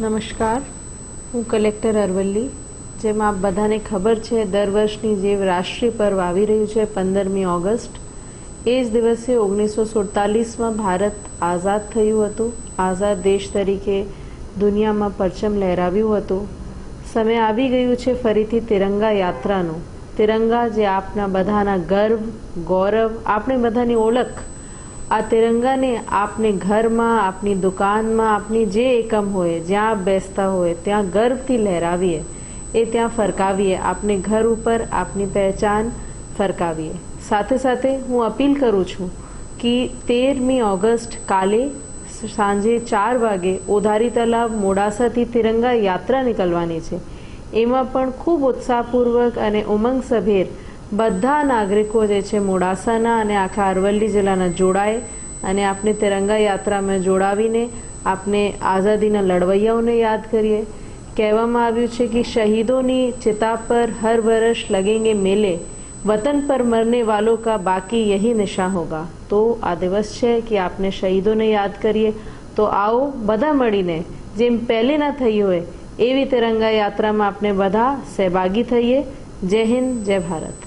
નમસ્કાર. હું કલેક્ટર અરવલ્લી. જેમ આપ બધાને ખબર છે, દર વર્ષની જે રાષ્ટ્રીય પર્વ આવી રહ્યું છે, પંદરમી ઓગસ્ટ, એ જ દિવસે ઓગણીસો સુડતાલીસમાં ભારત આઝાદ થયું હતું. આઝાદ દેશ તરીકે દુનિયામાં પરચમ લહેરાવ્યું હતું. સમય આવી ગયું છે ફરીથી તિરંગા યાત્રાનું. તિરંગા જે આપના બધાના ગર્વ, ગૌરવ, આપણે બધાની ઓળખ આ તિરંગાને આપને ઘરમાં, આપની દુકાનમાં, આપની જે એકમ હોય, જ્યાં બેસતા હોય, ત્યાં ગર્વથી લહેરાવીએ. એ ત્યાં ફરકાવીએ. આપને ઘર ઉપર આપની પહેચાન ફરકાવીએ. સાથે સાથે હું અપીલ કરું છું કે તેરમી ઓગસ્ટ કાલે સાંજે ચાર વાગે ઓધારી તલાવ મોડાસાથી તિરંગા યાત્રા નીકળવાની છે. એમાં પણ ખૂબ ઉત્સાહપૂર્વક અને ઉમંગસભેર બધા નાગરિકો જે છે મોડાસાના અને આખા અરવલ્લી જિલ્લાના જોડાય અને આપની તિરંગા યાત્રામાં જોડાવીને આપણે આઝાદીના લડવૈયાઓને યાદ કરીએ. કહેવામાં આવ્યું છે કે શહીદોની ચિતા પર હર વર્ષ લગેંગે મેલે, વતન પર મરને વાલો કા બાકી યહી નિશા હોગા. તો આ દિવસ છે કે આપણે શહીદોને યાદ કરીએ. તો આવો બધા મળીને, જેમ પહેલે ના થઈ હોય, એવી તિરંગા યાત્રામાં આપણે બધા સહભાગી થઈએ. જય હિન્દ, જય ભારત.